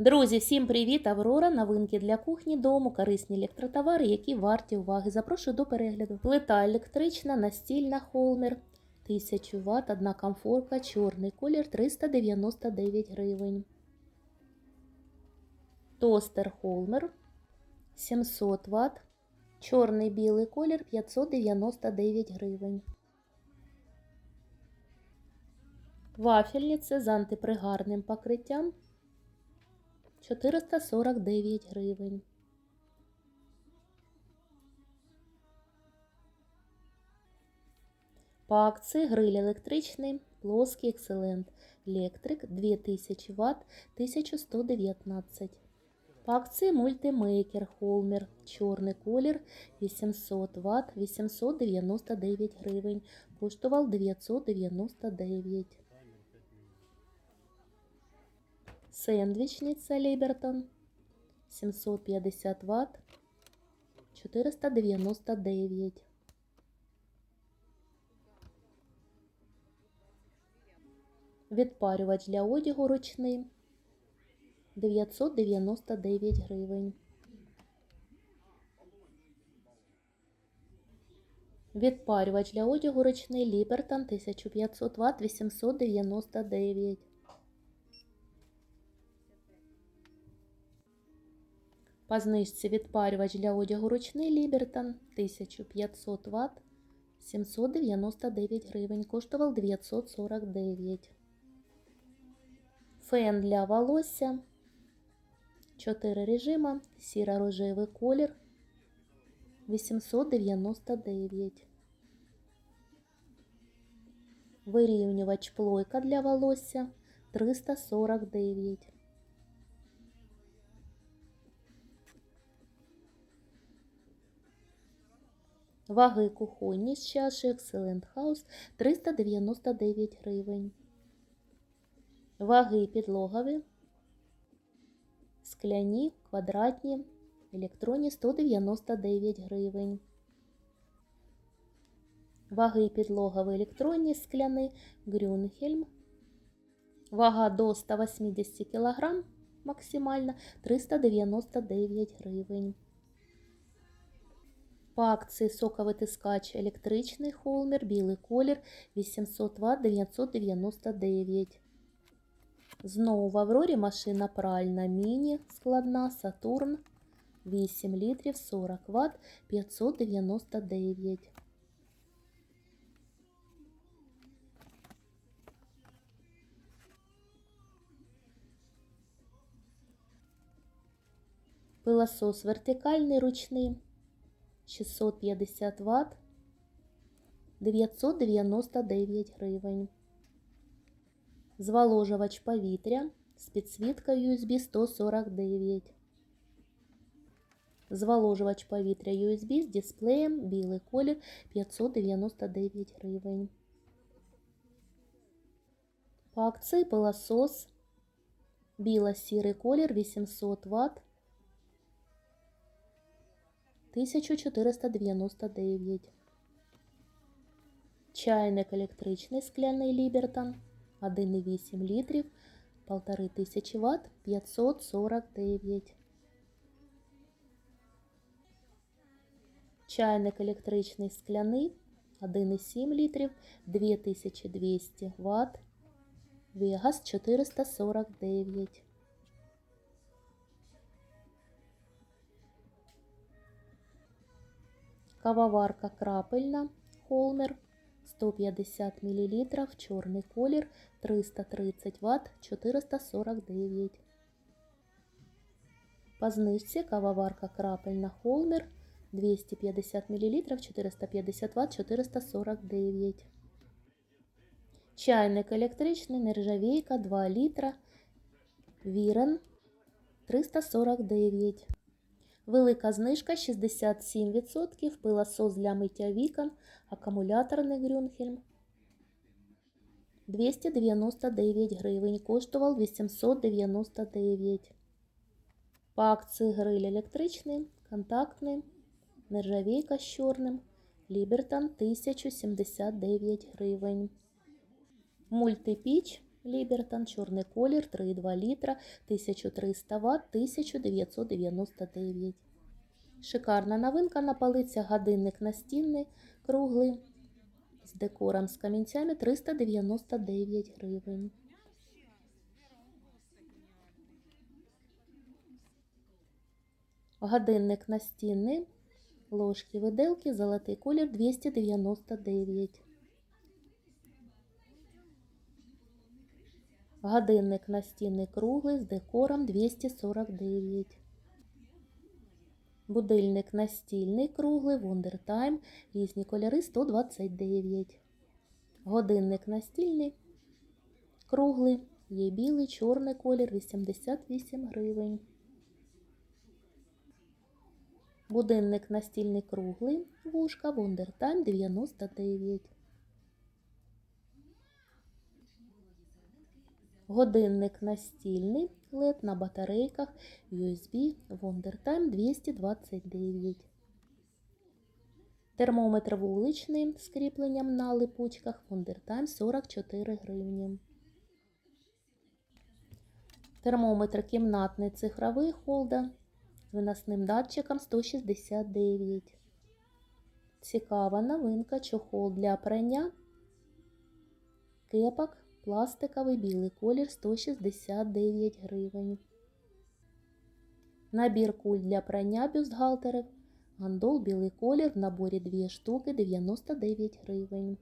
Друзі, всім привіт! Аврора, новинки для кухні, дому, корисні електротовари, які варті уваги. Запрошую до перегляду. Плита електрична, настільна Холмер, 1000 Вт, одна комфорка, чорний колір 399 гривень. Тостер Холмер 700 Вт, чорний білий колір 599 гривень. Вафельниця з антипригарним покриттям 449 гривень. По акції гриль електричний, плоский Excellent Electric 2000 Вт 1119. По акції мультимейкер Холмер чорний колір 800 Вт 899 гривень. Коштував 999. Сендвічниця Лібертон 750 Вт 499. Відпарювач для одягу ручний 999 гривень. Відпарювач для одягу ручний Лібертон 1500 Вт 899. По знижці відпарювач для одягу ручний Лібертон 1500 Вт 799 гривень. Коштував 949. Фен для волосся. 4 режима. Сіро-рожевий колір 899. Вирівнювач плойка для волосся 349. Ваги кухонні з чаші Excellent House 399 гривень. Ваги підлогові, скляні, квадратні, електронні 199 гривень. Ваги підлогові електронні, скляні, Грюнхельм. Вага до 180 кг максимально 399 гривень. По акції соковитискач електричний холмер, білий колір 800 Вт 999. Знову в Аврорі машина пральна міні складна Сатурн 8 літрів 40 Вт 599. Пилосос вертикальний ручний 650 Вт 999 гривень. Зволожувач повітря з підсвіткою USB 149. Зволожувач повітря USB з дисплеєм білий колір 599 гривень. По акції пилосос біло-сірий колір 800 Вт 1499. Чайник електричний скляний Лібертон 1,8 літрів 1500 Вт 549. Чайник електричний скляний 1,7 літрів 2200 Вт Вегас 449. Кавоварка крапельна Холмер 150 мл, чорний колір 330 Вт 449. По знижці кавоварка крапельна Холмер 250 мл 450 Вт 449. Чайник електричний нержавійка 2 літра Вірен 349. Велика знижка 67%, пилосос для миття вікон, акумуляторний Грюнхельм 299 гривень, коштував 899. По акції гриль електричний, контактний, нержавійка з чорним, Лібертон 1079 гривень. Мультипіч Лібертон, чорний колір, 3,2 літра, 1300 Вт, 1999. Шикарна новинка на полицях, годинник настінний, круглий, з декором з камінцями 399 гривень. Годинник настінний, ложки виделки, золотий колір 299. Годинник настінний круглий з декором 249. Будильник настільний круглий Time, різні кольори 129. Годинник настільний круглий, є білий, чорний колір 88 гривень. Будильник настільний круглий, вушка Time 99. Годинник настільний, LED на батарейках, USB, WonderTime 229. Термометр вуличний з кріпленням на липучках, WonderTime 44 гривні. Термометр кімнатний цифровий холда з виносним датчиком 169. Цікава новинка, чохол для прання, кепок Пластиковий білий колір 169 гривень. Набір куль для прання бюстгальтерів. Гандол білий колір в наборі 2 штуки 99 гривень.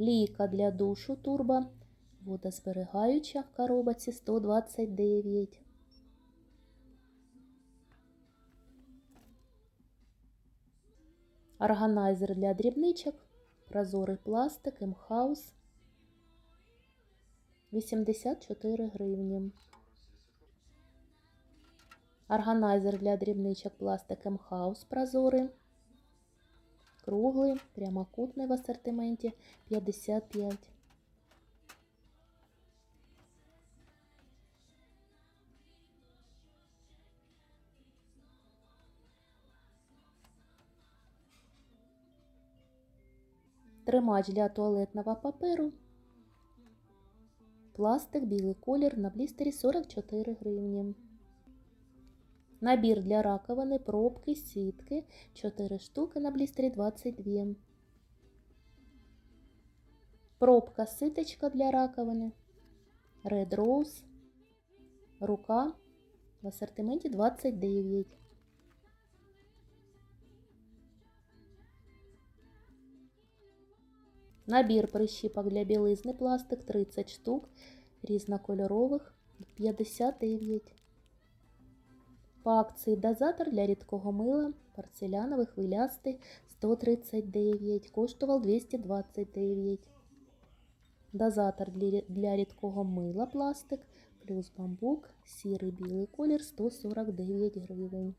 Лійка для душу турбо. Водозберігаюча в коробці 129. Органайзер для дрібничок. Прозорий пластик, М-хаус 84 гривні. Органайзер для дрібничок пластик М-хаус прозорий. Круглий, прямокутний в асортименті 55. Тримач для туалетного паперу. Пластик, білий колір на блістері 44 гривні. Набір для раковини, пробки, сітки 4 штуки на блістері 22. Пробка ситочка для раковини. Red Rose. Рука в асортименті 29. Набір прищіпок для білизни пластик 30 штук, різнокольорових 59. По акції дозатор для рідкого мила порцеляновий хвилястий 139, коштував 229. Дозатор для рідкого мила пластик плюс бамбук, сірий білий колір 149 гривень.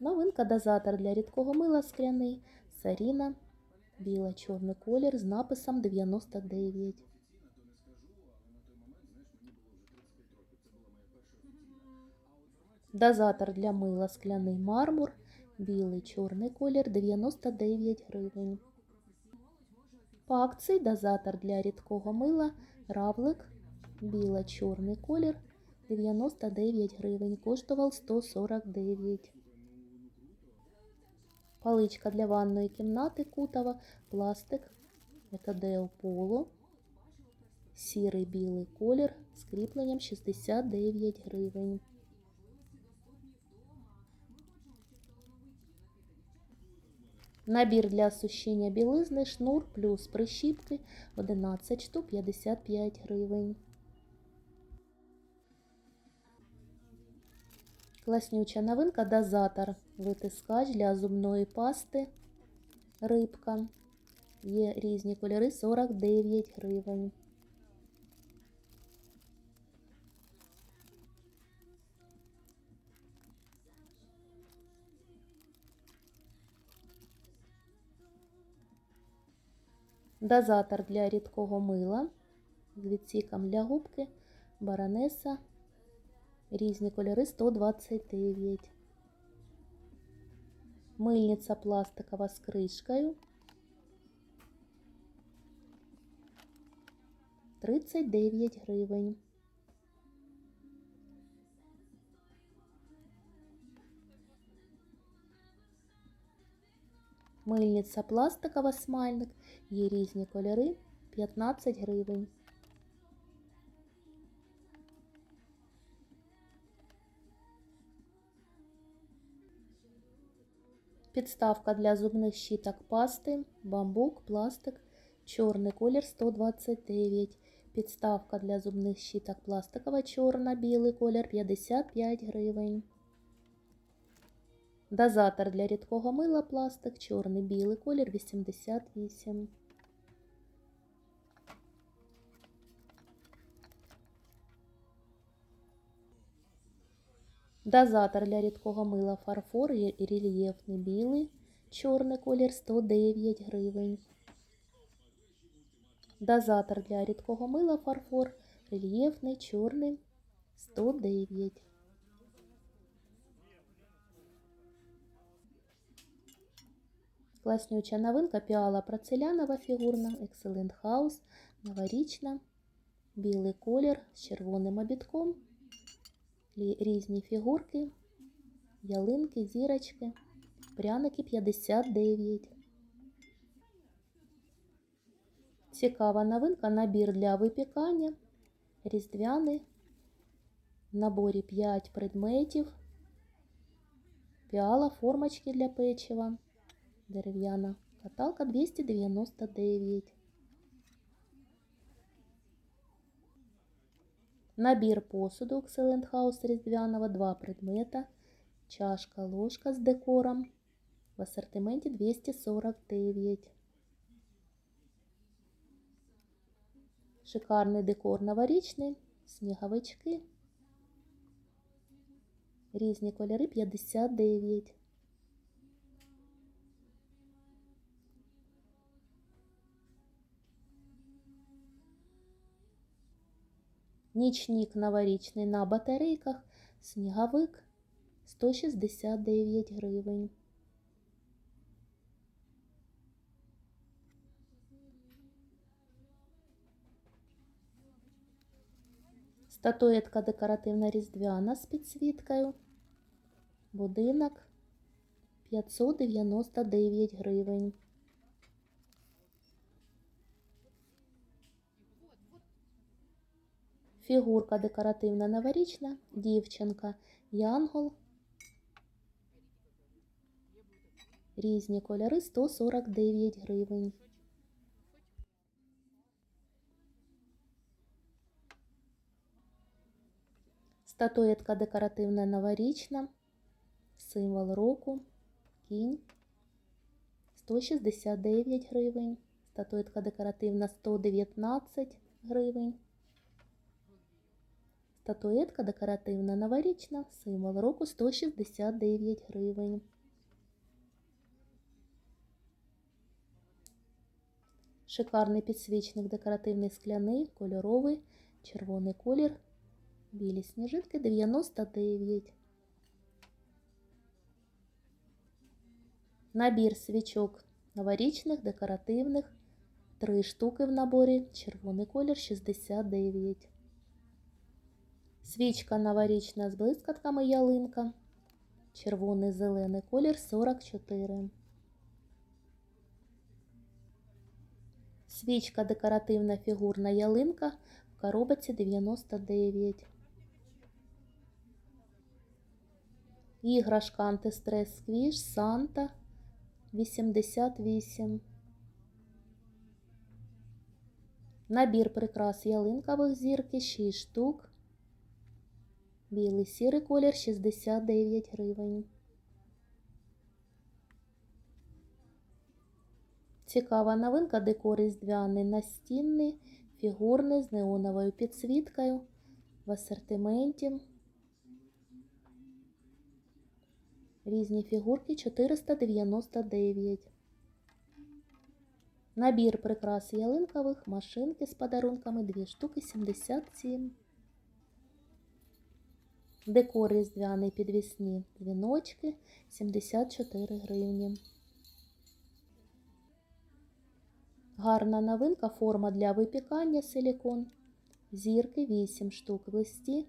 Новинка дозатор для рідкого мила скляний Саріна Біло-чорний колір з написом 99. Дозатор для мила скляний мармур. Білий чорний колір 99 гривень. По дозатор для рідкого мила равлик. Біло-чорний колір 99 гривень. Коштував 149. Паличка для ванної кімнати кутова, пластик, Екадео Поло, сірий білий колір з кріпленням 69 гривень. Набір для сушіння білизни, шнур плюс прищіпки 11 штук 55 гривень. Класнюча новинка дозатор. Витискач для зубної пасти. Рибка. Є різні кольори 49 гривень. Дозатор для рідкого мила з відсіком для губки, баронеса Різні кольори 129. Мильниця пластикова з кришкою. 39 гривень. Мильниця пластикова смальник. Є різні кольори 15 гривень. Підставка для зубних щіток пасти, бамбук, пластик, чорний колір 129. Підставка для зубних щіток пластикова чорна, білий колір 55 гривень. Дозатор для рідкого мила пластик, чорний, білий колір 88. Дозатор для рідкого мила фарфор рельєфний білий, чорний колір 109 гривень. Дозатор для рідкого мила фарфор, рельєфний, чорний 109. Класнюча новинка піала порцелянова фігурна, Excellent House, новорічна, білий колір з червоним обідком, Лі- різні фігурки, ялинки, зірочки, пряники 59. Цікава новинка, набір для випікання, різдвяний, в наборі 5 предметів, піала, формочки для печива, дерев'яна каталка 299. Набір посуду Excellent House різдвяного, два предмета, чашка, ложка з декором, в асортименті 249. Шикарний декор новорічний, сніговички, різні кольори 59. Нічник новорічний на батарейках, сніговик 169 гривень. Статуетка декоративна різдвяна з підсвіткою. Будинок 599 гривень. Фігурка декоративна новорічна, дівчинка, янгол. Різні кольори 149 гривень. Статуетка декоративна новорічна, символ року, кінь 169 гривень. Статуетка декоративна 119 гривень. Статуетка декоративна новорічна, символ року 169 гривень. Шикарний підсвічник декоративний скляний, кольоровий, червоний колір, білі сніжинки 99. Набір свічок новорічних, декоративних, 3 штуки в наборі, червоний колір 69. Свічка новорічна з блискатками ялинка. Червоний зелений колір 44. Свічка декоративна фігурна ялинка в коробці 99. Іграшка антистрес сквіш Санта 88. Набір прикрас ялинкових зірки 6 штук. Білий сірий колір 69 гривень. Цікава новинка декор різдвяний настінний, фігурний з неоновою підсвіткою в асортименті. Різні фігурки 499. Набір прикрас ялинкових, машинки з подарунками 2 штуки 77. Декор різдвяний підвісні дзвіночки 74 гривні. Гарна новинка, форма для випікання силікон. Зірки 8 штук в листі.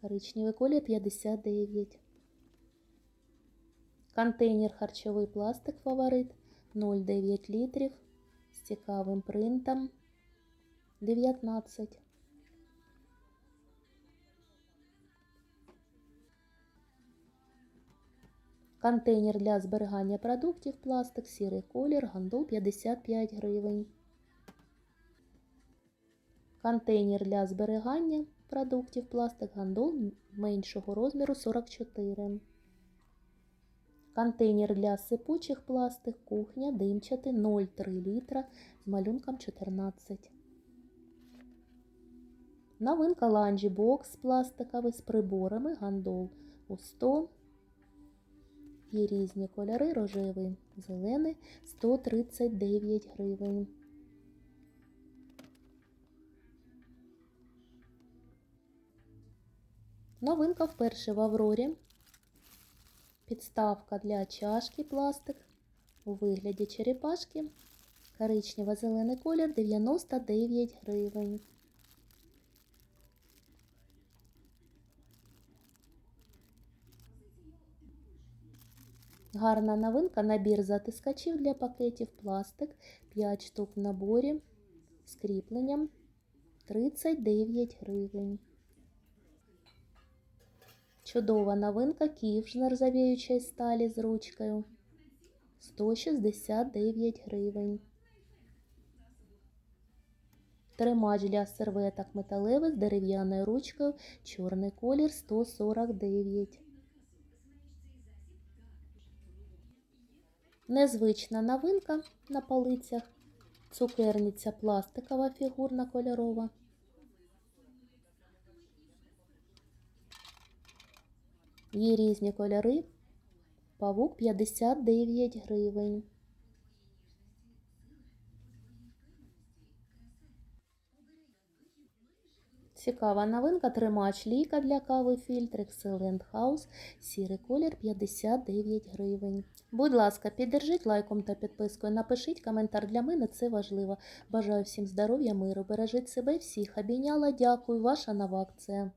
Коричневий колір 59. Контейнер харчовий пластик фаворит 0,9 літрів з цікавим принтом 19. Контейнер для зберігання продуктів пластик, сірий колір, гандул 55 гривень. Контейнер для зберігання продуктів пластик, гандул меншого розміру 44. Контейнер для сипучих пластик, кухня, димчатий 0,3 літра з малюнком 14. Новинка ланджі бокс пластиковий з приборами, гандол у 100. Є різні кольори, рожевий, зелений 139 гривень. Новинка вперше в Аврорі. Підставка для чашки пластик у вигляді черепашки. Коричнево-зелений колір 99 гривень. Гарна новинка. Набір затискачів для пакетів. Пластик. 5 штук в наборі. З кріпленням. 39 гривень. Чудова новинка. Ківш з нержавіючої сталі з ручкою. 169 гривень. Тримач для серветок металевих з дерев'яною ручкою, чорний колір 149. Незвична новинка на полицях. Цукерниця пластикова фігурна кольорова. Є різні кольори. Павук 59 гривень. Цікава новинка. Тримач ліка для кави фільтр Excellent House. Сірий колір 59 гривень. Будь ласка, піддержіть лайком та підпискою. Напишіть коментар для мене, це важливо. Бажаю всім здоров'я, миру. Бережіть себе всіх. Обійняла, дякую. Ваша нова акція.